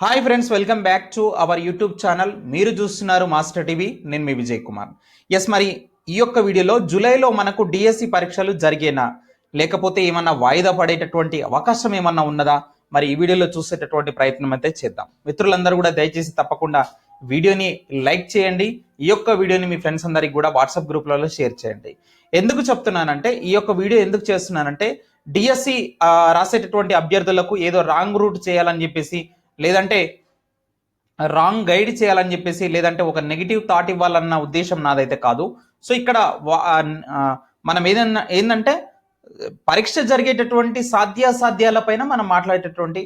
Hi friends welcome back to our YouTube channel మీరు చూస్తున్నారు master TV నేను మీ Vijay Kumar. Yes మరి ఈ యొక్క వీడియోలో జూలైలో మనకు డిఎస్సి పరీక్షలు జరిగేనా? లేకపోతే ఏమన్నా వాయిదా పడేటటువంటి అవకాశం ఏమన్నా ఉన్నదా? మరి ఈ వీడియోలో చూసేటటువంటి ప్రయత్నం అయితే చేద్దాం. మిత్రులందరూ కూడా దయచేసి తప్పకుండా వీడియోని లైక్ చేయండి. ఈ యొక్క వీడియోని మీ ఫ్రెండ్స్ అందరికి కూడా వాట్సాప్ గ్రూప్లలో షేర్ చేయండి. ఎందుకు చెప్తున్నానంటే ఈ యొక్క వీడియో ఎందుకు చేస్తున్నానంటే డిఎస్సి రాసేటటువంటి అభ్యర్థులకు ఏదో రాంగ్ రూట్ చేయాలని చెప్పేసి లేదంటే రాంగ్ గైడ్ చేయాలని చెప్పేసి లేదంటే ఒక నెగిటివ్ థాట్ ఇవ్వాలన్న ఉద్దేశం నాదైతే కాదు. సో ఇక్కడ మనం ఏదన్నా ఏంటంటే పరీక్ష జరిగేటటువంటి సాధ్యాసాధ్యాలపైన మనం మాట్లాడేటటువంటి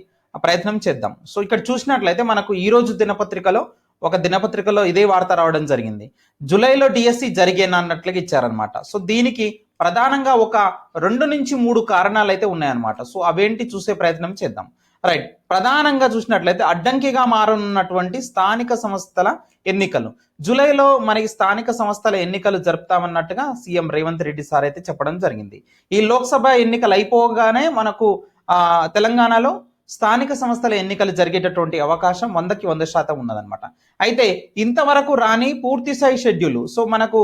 ప్రయత్నం చేద్దాం. సో ఇక్కడ చూసినట్లయితే మనకు ఈరోజు దినపత్రికలో ఒక దినపత్రికలో ఇదే వార్త రావడం జరిగింది. జూలైలో డిఎస్సి జరిగేనన్నట్లుగా ఇచ్చారనమాట సో దీనికి ప్రధానంగా ఒక రెండు నుంచి మూడు కారణాలు అయితే ఉన్నాయన్నమాట. సో అవేంటి చూసే ప్రయత్నం చేద్దాం. రైట్ ప్రధానంగా చూసినట్లయితే అడ్డంకిగా మారనున్నటువంటి స్థానిక సంస్థల ఎన్నికలు. జూలైలో మనకి స్థానిక సంస్థల ఎన్నికలు జరుపుతామన్నట్టుగా సీఎం రేవంత్ రెడ్డి సార్ అయితే చెప్పడం జరిగింది. ఈ లోక్సభ ఎన్నికలు అయిపోగానే మనకు తెలంగాణలో స్థానిక సంస్థల ఎన్నికలు జరిగేటటువంటి అవకాశం వందకి వంద శాతం ఉన్నదనమాట అయితే ఇంతవరకు రాని పూర్తి స్థాయి షెడ్యూల్. సో మనకు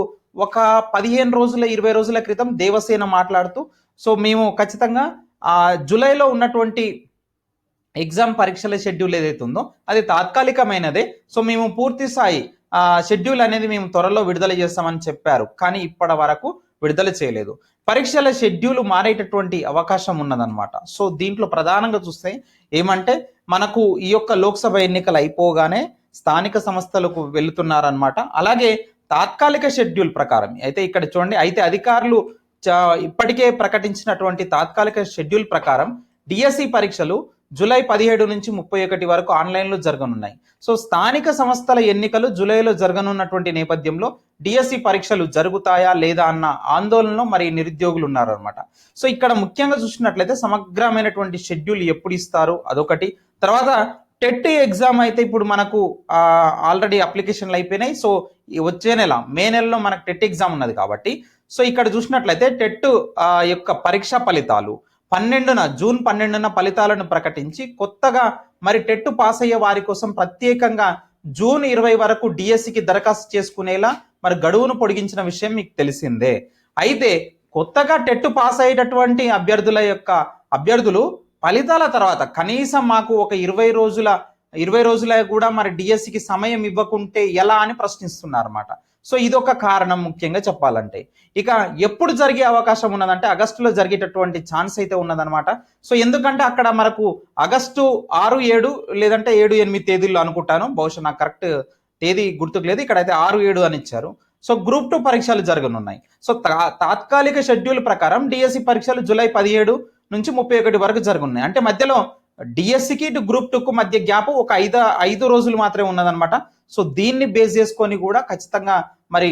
ఒక పదిహేను రోజుల ఇరవై రోజుల క్రితం దేవసేన మాట్లాడుతూ సో మేము ఖచ్చితంగా జూలైలో ఉన్నటువంటి ఎగ్జామ్ పరీక్షల షెడ్యూల్ ఏదైతే ఉందో అది తాత్కాలికమైనదే. సో మేము పూర్తి స్థాయి ఆ షెడ్యూల్ అనేది మేము త్వరలో విడుదల చేస్తామని చెప్పారు. కానీ ఇప్పటి వరకు విడుదల చేయలేదు. పరీక్షల షెడ్యూల్ మారేటటువంటి అవకాశం ఉన్నదన్నమాట. సో దీంట్లో ప్రధానంగా చూస్తే ఏమంటే మనకు ఈ యొక్క లోక్సభ ఎన్నికలు అయిపోగానే స్థానిక సంస్థలకు వెళుతున్నారనమాట అలాగే తాత్కాలిక షెడ్యూల్ ప్రకారం అయితే ఇక్కడ చూడండి అయితే అధికారులు చ- ఇప్పటికే ప్రకటించినటువంటి తాత్కాలిక షెడ్యూల్ ప్రకారం డిఎస్సి పరీక్షలు జూలై పదిహేడు నుంచి ముప్పై ఒకటి వరకు ఆన్లైన్లో జరగనున్నాయి. సో స్థానిక సంస్థల ఎన్నికలు జూలైలో జరగనున్నటువంటి నేపథ్యంలో డిఎస్సి పరీక్షలు జరుగుతాయా లేదా అన్న ఆందోళనలో మరి నిరుద్యోగులు ఉన్నారనమాట సో ఇక్కడ ముఖ్యంగా చూసినట్లయితే సమగ్రమైనటువంటి షెడ్యూల్ ఎప్పుడు ఇస్తారు అదొకటి. తర్వాత టెట్ ఎగ్జామ్ అయితే ఇప్పుడు మనకు ఆల్రెడీ అప్లికేషన్లు అయిపోయినాయి. సో వచ్చే నెల మే నెలలో మనకు టెట్ ఎగ్జామ్ ఉన్నది కాబట్టి. సో ఇక్కడ చూసినట్లయితే టెట్ యొక్క పరీక్ష ఫలితాలు పన్నెండున జూన్ పన్నెండున ఫలితాలను ప్రకటించి కొత్తగా మరి టెట్ పాస్ అయ్యే వారి కోసం ప్రత్యేకంగా జూన్ ఇరవై వరకు డిఎస్సికి దరఖాస్తు చేసుకునేలా మరి గడువును పొడిగించిన విషయం మీకు తెలిసిందే. అయితే కొత్తగా టెట్ పాస్ అయ్యేటటువంటి అభ్యర్థుల యొక్క అభ్యర్థులు ఫలితాల తర్వాత కనీసం మాకు ఒక ఇరవై రోజుల ఇరవై రోజుల కూడా మరి డిఎస్సికి సమయం ఇవ్వకుంటే ఎలా అని ప్రశ్నిస్తున్నారన్నమాట. సో ఇదొక కారణం ముఖ్యంగా చెప్పాలంటే. ఇక ఎప్పుడు జరిగే అవకాశం ఉన్నదంటే ఆగస్టులో జరిగేటటువంటి ఛాన్స్ అయితే ఉన్నదనమాట సో ఎందుకంటే అక్కడ మనకు ఆగస్టు ఆరు ఏడు లేదంటే ఏడు ఎనిమిది తేదీల్లో అనుకుంటాను. బహుశా నాకు కరెక్ట్ తేదీ గుర్తుకు లేదు ఇక్కడైతే ఆరు ఏడు అని ఇచ్చారు. సో గ్రూప్ టూ పరీక్షలు జరగనున్నాయి. సో తా- తాత్కాలిక షెడ్యూల్ ప్రకారం డిఎస్సి పరీక్షలు జూలై పదిహేడు నుంచి ముప్పై ఒకటి వరకు జరుగున్నాయి. అంటే మధ్యలో డిఎస్సికి ఇటు గ్రూప్ టూకు మధ్య గ్యాప్ ఒక ఐదు ఐదు రోజులు మాత్రమే ఉన్నదనమాట సో దీన్ని బేస్ చేసుకొని కూడా ఖచ్చితంగా మరి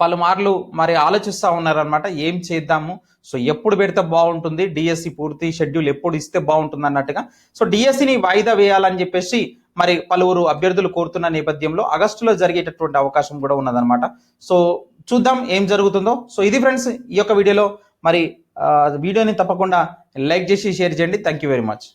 పలుమార్లు మరి ఆలోచిస్తూ ఉన్నారనమాట ఏం చేద్దాము? సో ఎప్పుడు పెడితే బాగుంటుంది? డిఎస్సి పూర్తి షెడ్యూల్ ఎప్పుడు ఇస్తే బాగుంటుంది అన్నట్టుగా. సో డిఎస్సిని వాయిదా వేయాలని చెప్పేసి మరి పలువురు అభ్యర్థులు కోరుతున్న నేపథ్యంలో ఆగస్టులో జరిగేటటువంటి అవకాశం కూడా ఉన్నదనమాట సో చూద్దాం ఏం జరుగుతుందో. సో ఇది ఫ్రెండ్స్ ఈ యొక్క వీడియోలో మరి వీడియోని తప్పకుండా లైక్ చేసి షేర్ చేయండి. Thank you very much